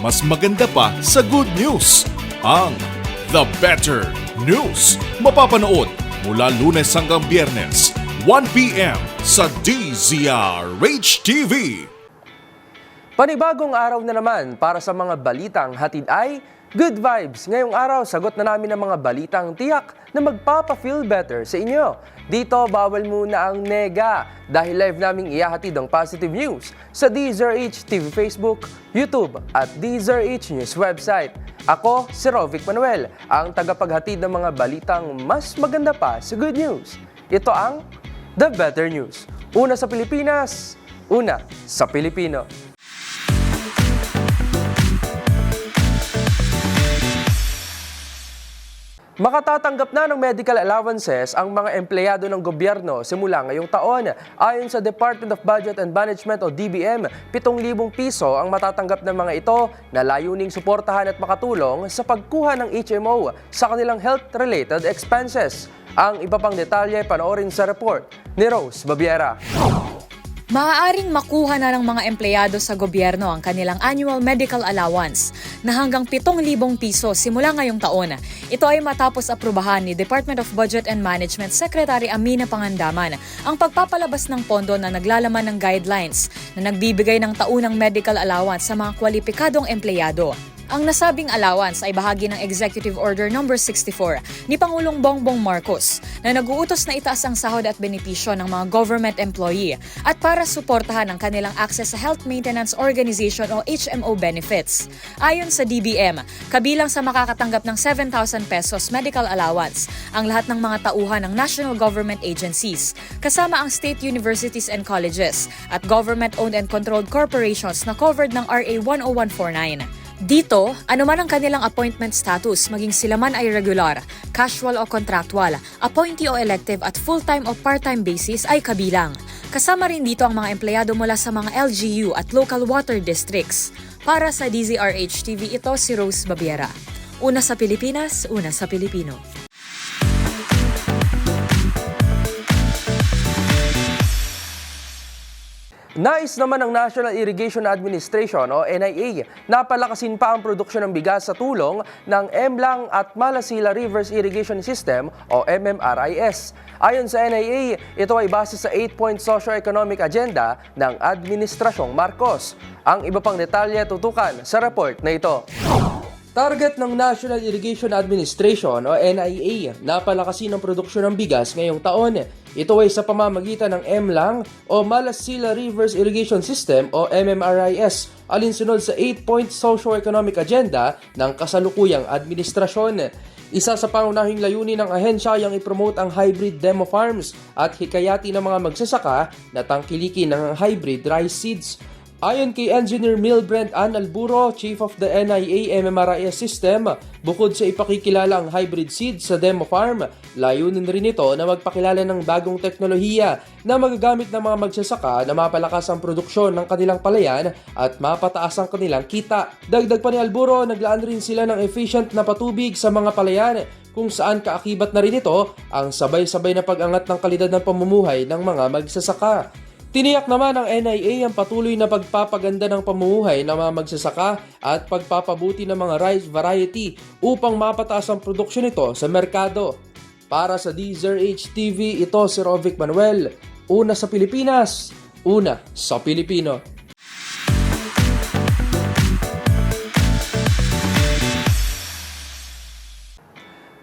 mas maganda pa sa good news. Ang The Better News. Mapapanood mula lunes hanggang biyernes, 1pm sa DZRH TV. Panibagong araw na naman para sa mga balitang hatid ay Good Vibes. Ngayong araw, sagot na namin ang mga balitang tiyak na magpapa-feel better sa inyo. Dito, bawal muna ang nega dahil live naming iyahatid ang positive news sa DZRH TV Facebook, YouTube at DZRH News website. Ako, si Rovic Manuel, ang tagapaghatid ng mga balitang mas maganda pa sa good news. Ito ang The Better News. Una sa Pilipinas, una sa Pilipino. Makatatanggap na ng medical allowances ang mga empleyado ng gobyerno simula ngayong taon. Ayon sa Department of Budget and Management o DBM, 7,000 piso ang matatanggap ng mga ito na layuning suportahan at makatulong sa pagkuha ng HMO sa kanilang health-related expenses. Ang iba pang detalye panoorin sa report ni Rose Babiera. Maaaring makuha na ng mga empleyado sa gobyerno ang kanilang annual medical allowance na hanggang 7,000 piso simula ngayong taon. Ito ay matapos aprubahan ni Department of Budget and Management Secretary Amina Pangandaman ang pagpapalabas ng pondo na naglalaman ng guidelines na nagbibigay ng taunang medical allowance sa mga kwalipikadong empleyado. Ang nasabing allowance ay bahagi ng Executive Order No. 64 ni Pangulong Bongbong Marcos na naguutos na itaas ang sahod at benepisyo ng mga government employee at para suportahan ang kanilang access sa Health Maintenance Organization o HMO benefits. Ayon sa DBM, kabilang sa makakatanggap ng 7,000 pesos medical allowance ang lahat ng mga tauhan ng national government agencies, kasama ang state universities and colleges at government-owned and controlled corporations na covered ng RA 10149. Dito, anuman ang kanilang appointment status, maging sila man ay regular, casual o contractual, appointee o elective at full-time o part-time basis ay kabilang. Kasama rin dito ang mga empleyado mula sa mga LGU at local water districts. Para sa DZRH TV, ito si Rose Babiera. Una sa Pilipinas, una sa Pilipino. Nais naman ng National Irrigation Administration o NIA na palakasin pa ang produksyon ng bigas sa tulong ng Emlang at Malasila Rivers Irrigation System o MMRIS. Ayon sa NIA, ito ay base sa 8-point socio-economic agenda ng Administrasyong Marcos. Ang iba pang detalye tutukan sa report na ito. Target ng National Irrigation Administration o NIA na palakasin ang produksyon ng bigas ngayong taon. Ito ay sa pamamagitan ng MLAng o Malasila Rivers Irrigation System o MMRIS alinsunod sa 8-point socio-economic agenda ng kasalukuyang administrasyon. Isa sa pangunahing layunin ng ahensya ay ang ipromote ang hybrid demo farms at hikayati ng mga magsasaka na tangkilikin ng hybrid rice seeds. Ayon kay Engineer Milbrent Ann Alburo, Chief of the NIA MMRIS System, bukod sa ipakikilala ang hybrid seed sa demo farm, layunin rin ito na magpakilala ng bagong teknolohiya na magagamit ng mga magsasaka na mapalakas ang produksyon ng kanilang palayan at mapataas ang kanilang kita. Dagdag pa ni Alburo, naglaan rin sila ng efficient na patubig sa mga palayan kung saan kaakibat na rin ito ang sabay-sabay na pag-angat ng kalidad ng pamumuhay ng mga magsasaka. Tiniyak naman ng NIA ang patuloy na pagpapaganda ng pamumuhay ng mga magsasaka at pagpapabuti ng mga rice variety upang mapataas ang produksyon nito sa merkado. Para sa DZRH TV, ito si Rovic Manuel. Una sa Pilipinas, una sa Pilipino.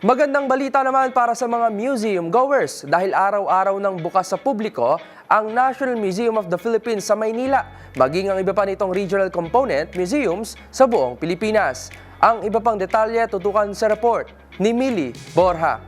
Magandang balita naman para sa mga museum goers dahil araw-araw nang bukas sa publiko ang National Museum of the Philippines sa Maynila, maging ang iba pa nitong regional component museums sa buong Pilipinas. Ang iba pang detalye tutukan sa report ni Millie Borja.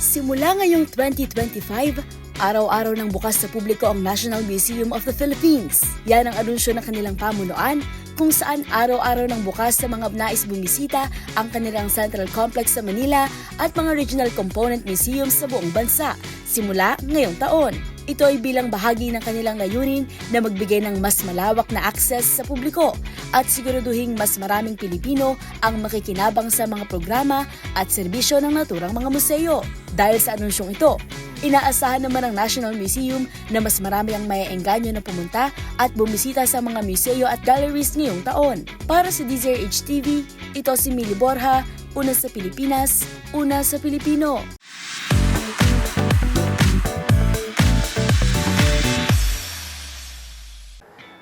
Simula ngayong 2025, araw-araw nang bukas sa publiko ang National Museum of the Philippines. Yan ang anunsyo ng kanilang pamunuan kung saan araw-araw nang bukas sa mga nais bumisita ang kanilang Central Complex sa Manila at mga regional component museums sa buong bansa simula ngayong taon. Ito ay bilang bahagi ng kanilang layunin na magbigay ng mas malawak na access sa publiko at siguraduhing mas maraming Pilipino ang makikinabang sa mga programa at serbisyo ng naturang mga museo. Dahil sa anunsyong ito, inaasahan naman ng National Museum na mas marami ang maiengganyo na pumunta at bumisita sa mga museo at galleries ngayong taon. Para sa DZRH TV, ito si Mili Borja, una sa Pilipinas, una sa Pilipino.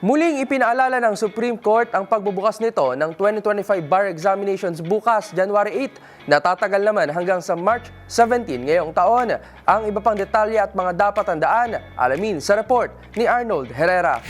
Muling ipinaalala ng Supreme Court ang pagbubukas nito ng 2025 bar examinations bukas, January 8. Natatagal naman hanggang sa March 17 ngayong taon. Ang iba pang detalye at mga dapat tandaan, alamin sa report ni Arnold Herrera.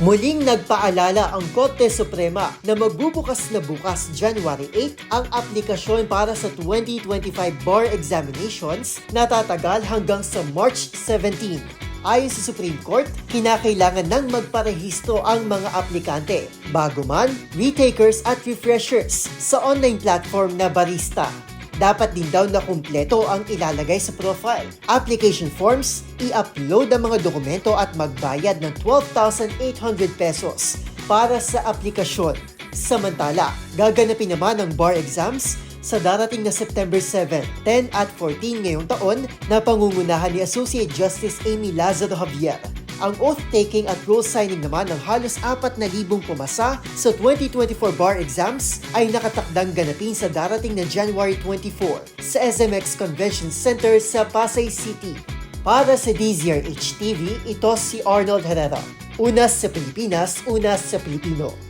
Muling nagpaalala ang Korte Suprema na magbubukas na bukas January 8 ang aplikasyon para sa 2025 bar examinations na tatagal hanggang sa March 17. Ayon sa Supreme Court, kinakailangan nang magparehistro ang mga aplikante, bago man, retakers at refreshers sa online platform na Barista. Dapat din daw na kumpleto ang ilalagay sa profile. Application forms, i-upload ang mga dokumento at magbayad ng 12,800 pesos para sa aplikasyon. Samantala, gaganapin naman ang bar exams sa darating na September 7, 10 at 14 ngayong taon na pangungunahan ni Associate Justice Amy Lazaro Javier. Ang oath-taking at rule signing naman ng halos 4,000 pumasa sa 2024 bar exams ay nakatakdang ganapin sa darating na January 24 sa SMX Convention Center sa Pasay City. Para sa DZRH TV, ito si Arnold Herrera. Una sa Pilipinas, una sa Pilipino.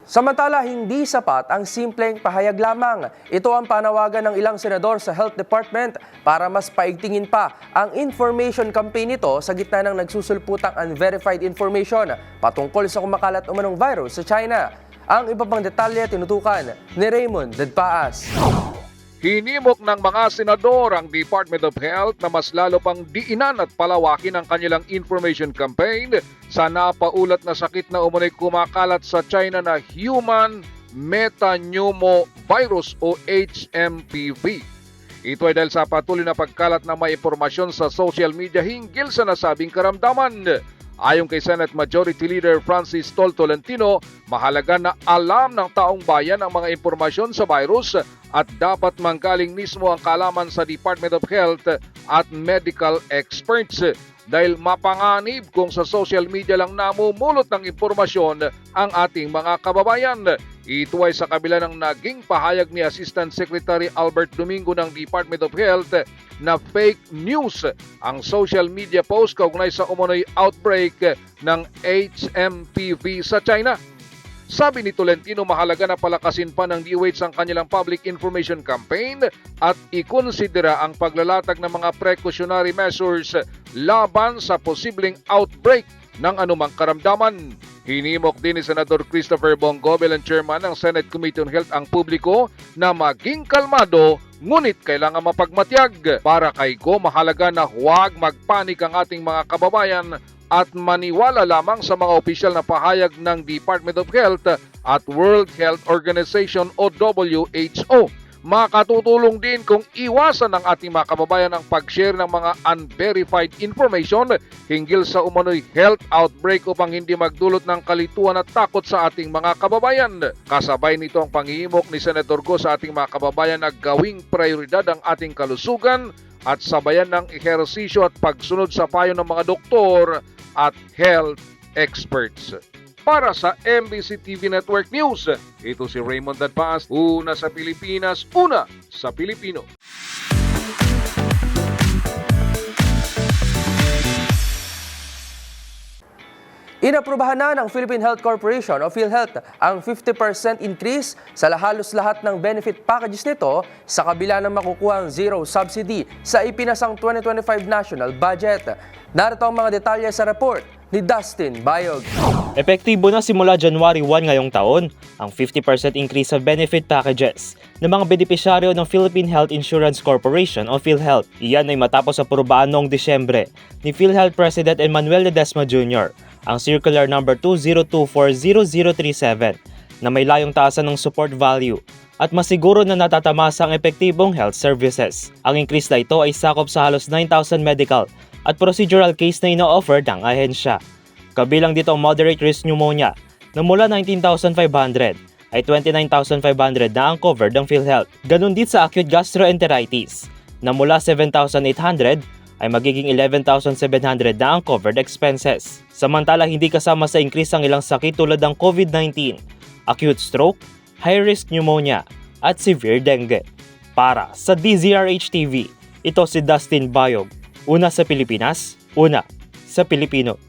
Samantala, hindi sapat ang simpleng pahayag lamang. Ito ang panawagan ng ilang senador sa Health Department para mas paigtingin pa ang information campaign nito sa gitna ng nagsusulputang unverified information patungkol sa kumakalat umanong virus sa China. Ang iba pang detalye tinutukan ni Raymond Dadpaas. Hinimok ng mga senador ang Department of Health na mas lalo pang diinan at palawakin ang kanilang information campaign sa napaulat na sakit na umunoy kumakalat sa China na Human Metapneumovirus o HMPV. Ito ay dahil sa patuloy na pagkalat ng may impormasyon sa social media hinggil sa nasabing karamdaman. Ayon kay Senate Majority Leader Francis Tol Tolentino, mahalaga na alam ng taong bayan ang mga impormasyon sa virus at dapat manggaling mismo ang kalaman sa Department of Health at medical experts dahil mapanganib kung sa social media lang namumulot ng impormasyon ang ating mga kababayan. Ito ay sa kabila ng naging pahayag ni Assistant Secretary Albert Domingo ng Department of Health na fake news ang social media post kaugnay sa umunoy outbreak ng HMPV sa China. Sabi ni Tolentino mahalaga na palakasin pa ng DOH ang kanilang public information campaign at ikonsidera ang paglalatag ng mga precautionary measures laban sa posibleng outbreak ng anumang karamdaman. Hinimok din ni Senador Christopher Bongo bilang chairman ng Senate Committee on Health ang publiko na maging kalmado ngunit kailangan mapagmatyag para kay Go mahalaga na huwag magpanik ang ating mga kababayan at maniwala lamang sa mga opisyal na pahayag ng Department of Health at World Health Organization o WHO. Makatutulong din kung iwasan ng ating mga kababayan ang pag-share ng mga unverified information hinggil sa umano'y health outbreak upang hindi magdulot ng kalituan at takot sa ating mga kababayan. Kasabay nito ang pangihimok ni Senator Go sa ating mga kababayan na gawing prioridad ang ating kalusugan at sabayan ng ehersisyo at pagsunod sa payo ng mga doktor at health experts. Para sa MBC TV Network News, ito si Raymond Dadpaas, una sa Pilipinas, una sa Pilipino. Inaprubahan na ng Philippine Health Corporation o PhilHealth ang 50% increase sa halos lahat ng benefit packages nito sa kabila ng makukuhang zero subsidy sa ipinasang 2025 national budget. Narito ang mga detalye sa report ni Dustin Bayog. Epektibo na simula January 1 ngayong taon ang 50% increase sa benefit packages ng mga benepisyaryo ng Philippine Health Insurance Corporation o PhilHealth. Iyan ay matapos aprobaan noong Disyembre ni PhilHealth President Emmanuel Ledesma Jr. ang Circular Number 20240037 na may layong taasan ng support value at masiguro na natatamasa ang epektibong health services. Ang increase na ito ay sakop sa halos 9,000 medical at procedural case na ino-offer ng ahensya. Kabilang dito ang moderate risk pneumonia na mula 19,500 ay 29,500 na ang covered ng PhilHealth. Ganon din sa acute gastroenteritis na mula 7,800 ay magiging 11,700 na ang covered expenses. Samantala hindi kasama sa increase ang ilang sakit tulad ng COVID-19, acute stroke, high-risk pneumonia at severe dengue. Para sa DZRH TV, ito si Dustin Bayog. Una sa Pilipinas, una sa Pilipino.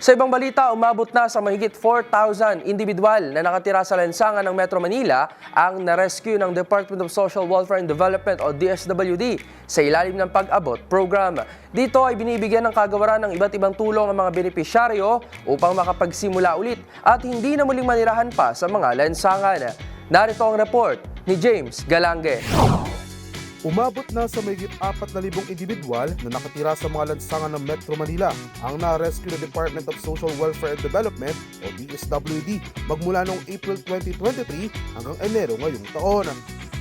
Sa ibang balita, umabot na sa mahigit 4,000 individual na nakatira sa lansangan ng Metro Manila ang na-rescue ng Department of Social Welfare and Development o DSWD sa ilalim ng pag-abot program. Dito ay binibigyan ng kagawaran ng iba't ibang tulong ang mga benepisyaryo upang makapagsimula ulit at hindi na muling manirahan pa sa mga lansangan. Narito ang report ni James Galange. Umabot na sa mayigit 4,000 individual na nakatira sa mga lansangan ng Metro Manila ang na-rescue ng Department of Social Welfare and Development o DSWD magmula noong April 2023 hanggang Enero ngayong taon.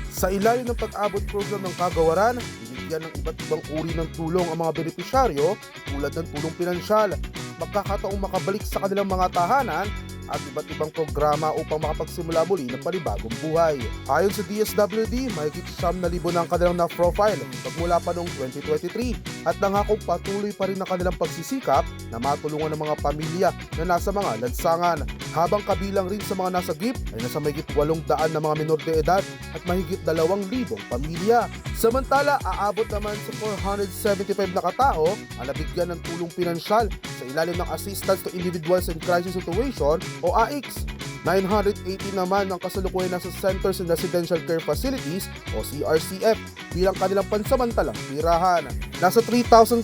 Sa ilalim ng pag-abot program ng kagawaran, binigyan ng iba't ibang uri ng tulong ang mga benepisyaryo tulad ng tulong pinansyal, magkakataong makabalik sa kanilang mga tahanan at iba't ibang programa upang makapagsimula muli ng panibagong buhay. Ayon sa DSWD, mahigit siyam na libo ang kanilang na-profile pagmula pa noong 2023 at nangakong patuloy pa rin ang kanilang pagsisikap na matulungan ng mga pamilya na nasa mga lansangan. Habang kabilang rin sa mga nasa GIP ay nasa mahigit 800 na mga minor de edad at mahigit 2,000 pamilya. Samantala, aabot naman sa 475 na katao ang nabigyan ng tulong pinansyal sa ilalim ng Assistance to Individuals in Crisis Situation o AICS. 980 naman ang kasalukuyan nasa Centers and Residential Care Facilities o CRCF bilang kanilang pansamantalang tirahan. Nasa 3,500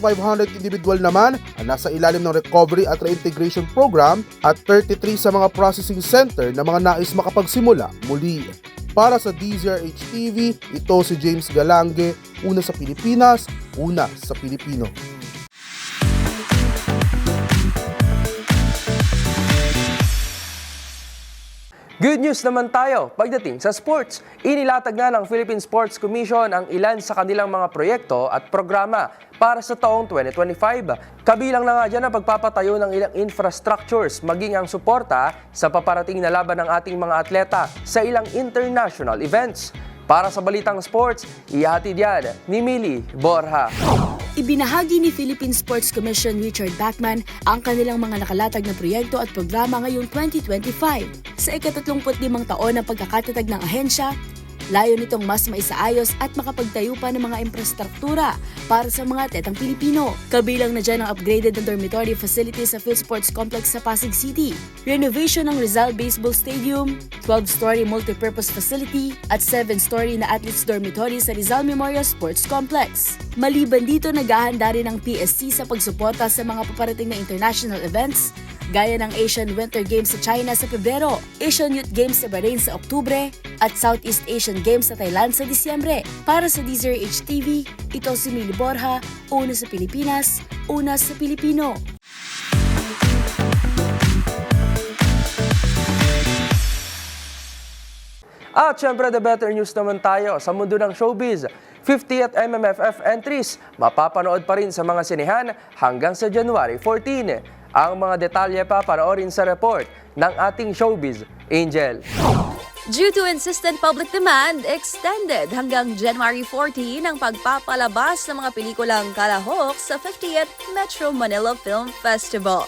individual naman ang nasa ilalim ng Recovery at Reintegration Program at 33 sa mga processing center na mga nais makapagsimula muli. Para sa DZRH TV, ito si James Galange, una sa Pilipinas, una sa Pilipino. Good news naman tayo pagdating sa sports. Inilatag na ng Philippine Sports Commission ang ilan sa kanilang mga proyekto at programa para sa taong 2025. Kabilang na nga dyan ang pagpapatayo ng ilang infrastructures maging ang suporta sa paparating na laban ng ating mga atleta sa ilang international events. Para sa Balitang Sports, ihatid yan ni Mili Borja. Ibinahagi ni Philippine Sports Commission Richard Bachman ang kanilang mga nakalatag na proyekto at programa ngayong 2025. Sa ikatatlumput-limang taon ng pagkakatatag ng ahensya, layo nitong mas maisaayos at makapagtayo pa ng mga infrastruktura para sa mga tetang Pilipino. Kabilang na dyan ang upgraded na dormitory facilities sa PhilSports Complex sa Pasig City, renovation ng Rizal Baseball Stadium, 12-story multipurpose facility, at 7-story na athletes dormitory sa Rizal Memorial Sports Complex. Maliban dito, naghahanda rin ang PSC sa pagsuporta sa mga paparating na international events gaya ng Asian Winter Games sa China sa Pebrero, Asian Youth Games sa Bahrain sa Oktubre, at Southeast Asian Games sa Thailand sa Disyembre. Para sa DZRH TV, ito si Mili Borja, una sa Pilipinas, una sa Pilipino. At syempre, the better news naman tayo sa mundo ng showbiz. 50th MMFF entries, mapapanood pa rin sa mga sinehan hanggang sa January 14. Ang mga detalye pa panoorin sa report ng ating showbiz, Angel. Due to insistent public demand, extended hanggang January 14 ang pagpapalabas ng mga pelikulang kalahok sa 50th Metro Manila Film Festival.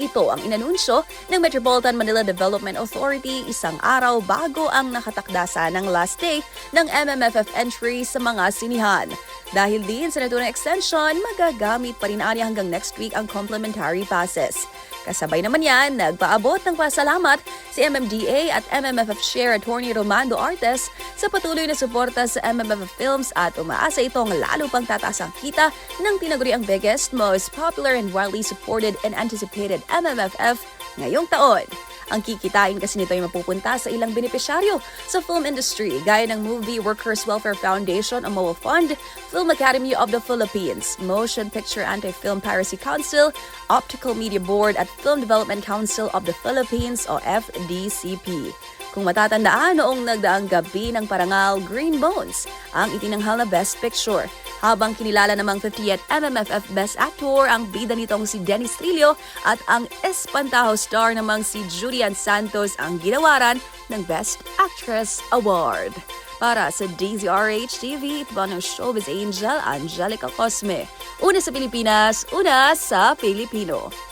Ito ang inanunsyo ng Metropolitan Manila Development Authority isang araw bago ang nakatakdasa ng last day ng MMFF entry sa mga sinihan. Dahil din sa naturang extension, magagamit pa rin anya hanggang next week ang complimentary passes. Kasabay naman yan, nagpaabot ng pasalamat si MMDA at MMFF Chair Attorney Romando Artes sa patuloy na suporta sa MMFF Films at umaasa itong lalo pang tataas ang kita ng tinaguri ang biggest, most popular and widely supported and anticipated MMFF ngayong taon. Ang kikitain kasi nito ay mapupunta sa ilang benepisyaryo sa film industry gaya ng Movie Workers Welfare Foundation o Fund, Film Academy of the Philippines, Motion Picture Anti-Film Piracy Council, Optical Media Board at Film Development Council of the Philippines o FDCP. Kung matatandaan noong nagdaang gabi ng parangal Green Bones, ang itinanghal na Best Picture. Habang kinilala namang 50th MMFF Best Actor ang bida nitong si Dennis Trillo at ang Espantajo star namang si Julian Santos ang ginawaran ng Best Actress Award. Para sa DZRH TV, ito ba ng showbiz angel Angelica Cosme. Una sa Pilipinas, una sa Pilipino.